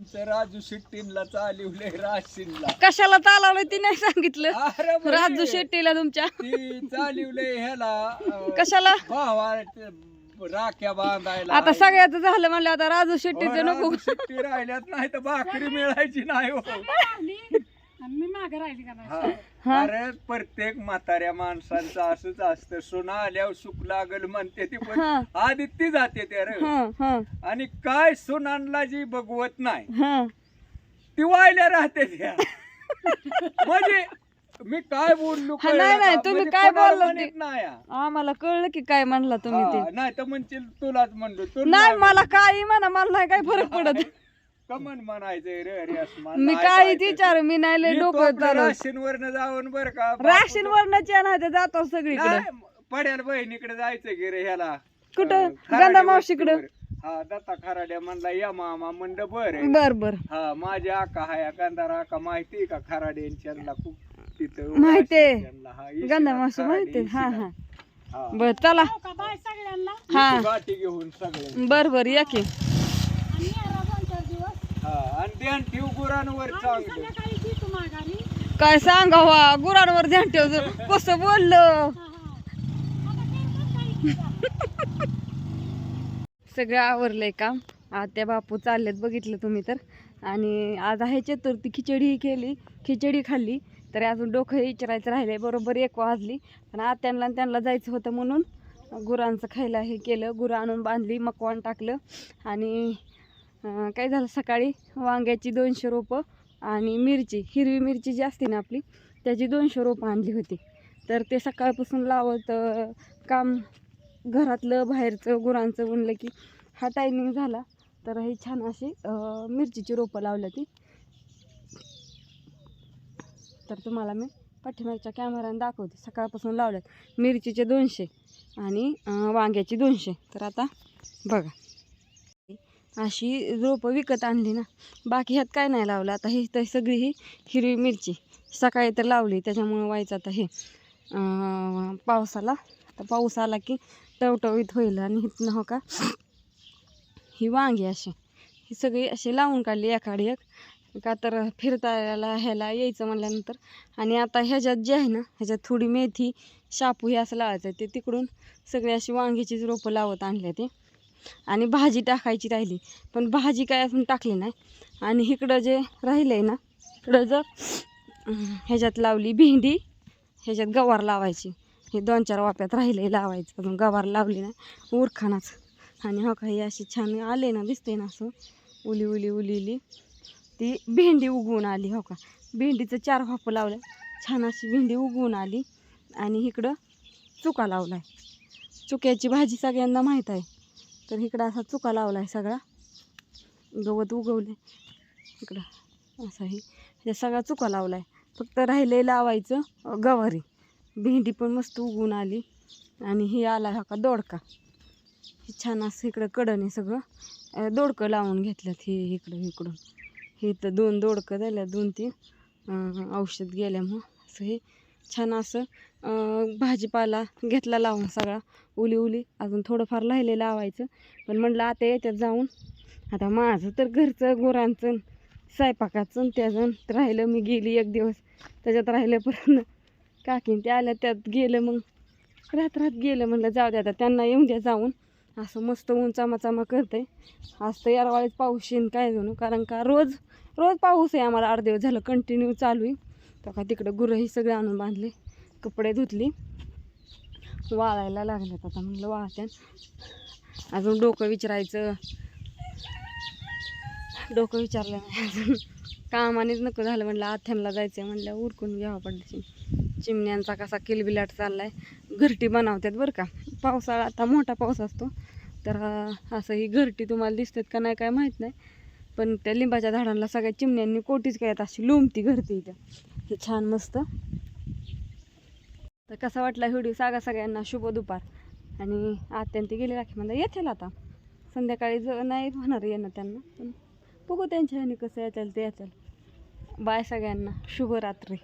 राजू शेट्टींला चालवले राशीनला. कशाला चालवलं ती नाही सांगितलं. अरे राजू शेट्टीला तुमच्या. ती चालवले ह्याला अं, कशाला? भावा राख्या बांधायला. आता सगळ्याच झालं म्हणलं आता राजू शेट्टीचं नको. शेट्टी राहिल्यात नाही तर भाकरी मिळायची नाही हो. मागे राहिली का हा. अरे प्रत्येक म्हाताऱ्या माणसांचं असंच असतं. सुना आल्यावर सुख लागल म्हणते ती पण हा. आधी ती जाते ते रे. हा हा. आणि काय सुनांना जी बघवत नाही. हा. ती वायल्या राहते त्या. म्हणजे मी काय बोललो हा, नाही, नाही, तुम्ही काय बोलला ते- नाही. आम्हाला कळलं की काय म्हणला तुम्ही ते. नाही तर म्हणशील तुलाच म्हणलो. तू नाही मला काही म्हणा मला नाही काय फरक पडत. कमन म्हणायचंय रे अरे अस्मान मी काय विचार मी नाही लय डोकं चालवत राशीन वरनं जाऊन बर का राशीन वरणाची नाही जातो सगळीकडे. नाही, पड्याल बहिणीकडे जायचं गे रे ह्याला. कुठं? अं, मावशीकडं? वस्तीवर. हा दत्ता खराड्या म्हणला या मामा म्हणलं बर बर बर. हा माझ्या आका हाया गंधार आका माहिती का खराडे यांच्याला खूप तिथं माहितीये. हा, गंधा मावशी खराडे, माहिती हा. हा. हा. बर चला. का बाय सगळ्यांना? हा. गाठी घेऊन सगळे बर बर या की आणि येणार दोन चार दिवस हा आणि ध्यान ठेव गुरांवर आणि चांगलं काय सांगावा गुरांवर ध्यान ठेव कसं बोललं. सगळं आवरलंय काम. त्या बापू चाललेत बघितलं तुम्ही तर. आणि आज आहे चतुर्थी खिचडी केली खिचडी खाल्ली. तरी अजून डोकं विचारायचं राहिलंय बरोबर एक वाजली. पण आज त्यांना त्यांना जायचं होतं म्हणून गुरांचं खायला हे केलं. गुरं आणून बांधली मकवान टाकलं. आणि काय झालं सकाळी वांग्याची दोनशे रोपं आणि मिरची हिरवी मिरची जी असते ना आपली त्याची दोनशे रोपं आणली होती. तर ते सकाळपासून लावत काम घरातलं बाहेरचं गुरांचं म्हणलं की हा टायमिंग झाला. तर ही छान अशी मिरचीची रोपं लावलं ती तर तुम्हाला मी पाठीमागच्या कॅमेऱ्यानं दाखवते. सकाळपासून लावल्यात मिरचीचे दोनशे आणि वांग्याचे वांग्याची दोनशे. तर आता बघा. अशी रोपं विकत आणली ना. बाकी ह्यात काय नाही लावलं. आता हे तर सगळी ही हिरवी मिरची. सकाळी तर लावली. त्याच्यामुळं व्हायचं आता हे. पावसाला. आता पाऊस आला की टवटवीत होईल आणि इथनं हो का? ही वांगी अशी. ही सगळी अशी लावून काढली एकाडी एक. का तर फिरतायला ह्याला यायचं म्हणल्यानंतर. आणि आता ह्याच्यात जे आहे ना ह्याच्यात थोडी मेथी शापू हे असं लावायचं आहे. ते तिकडून सगळी अशी वांगीचीच रोपं लावत आणले ते. आणि भाजी टाकायची राहिली. पण भाजी काय अजून टाकली नाही. आणि इकडं जे राहिलं आहे ना इकडं जर ह्याच्यात लावली भेंडी ह्याच्यात गवार लावायची. हे दोन चार वाप्यात राहिले लावायचं अजून गवार लावली नाही. उरखानाच आणि हो काही अशी छान आले ना दिसते ना असं उली उली उली उली. ती भेंडी उगवून आली हो का. भेंडीचं चार वापं लावलं छान अशी भेंडी उगवून आली. आणि इकडं चुका लावला आहे चुक्याची भाजी सगळ्यांना माहीत आहे. तर इकडं असा चुका लावला आहे सगळा. गवत उगवले इकडं असा हे. हे सगळा चुका लावला आहे फक्त राहिले लावायचं गवारी. भेंडी पण मस्त उगवून आली. आणि हे आला हा का दोडका. हे छान असं इकडं कडण सगळं. दोडकं लावून घेतल्यात हे इकडं इकडून. हे तर दोन दोडकं झाल्या दोन तीन. औषध औषध गेल्यामुळं असं हे. छान असं भाजीपाला घेतला लावून सगळा. उली उली. अजून थोडंफार राहिले लावायचं. पण म्हटलं आता याच्यात जाऊन आता माझं तर घरचं गुरांचं स्वयंपाकाचं आणि त्याचं राहिलं. मी गेली एक दिवस त्याच्यात राहिलं परत काकीन ते आल्या त्यात गेलं मग. रात रात गेलं म्हणलं जाऊ द्या आता त्यांना येऊन द्या जाऊन. असं मस्त ऊन चामा करते आज तर यारवाळीच पाऊस येईन काय जणू. कारण का रोज रोज पाऊस आहे आम्हाला. आठ दिवस झालं कंटिन्यू चालू आहे. तर का तिकडं गुरंही सगळे आणून बांधले कपडे धुतली. वाळायला लागलेत आता म्हणलं वाळत्यान अजून डोकं विचारायचं. डोकं विचारलं नाही अजून. कामानेच नको झालं म्हणलं आथ्यांना जायचं आहे म्हणलं उरकून घ्यावं पडली. चिमण्यांचा कसा किलबिलाट चालला आहे घरटी बनवतात बरं का. पावसाळा आता मोठा पाऊस असतो. तर असं ही घरटी तुम्हाला दिसतात का नाही काय माहीत नाही. पण त्या लिंबाच्या झाडांना सगळ्या चिमण्यांनी कोटीच काय अशी लोंबती घरती इथं. हे छान मस्त. तर कसा वाटला व्हिडिओ? सागा सगळ्यांना. शुभ दुपार. आणि आत्यांती गेली गेले राखी म्हणजे येतील आता. संध्याकाळी ज नाही होणार येणं त्यांना. पण बघू त्यांच्या ह्याने कसं येतील ते येतील बाय सगळ्यांना. शुभरात्री.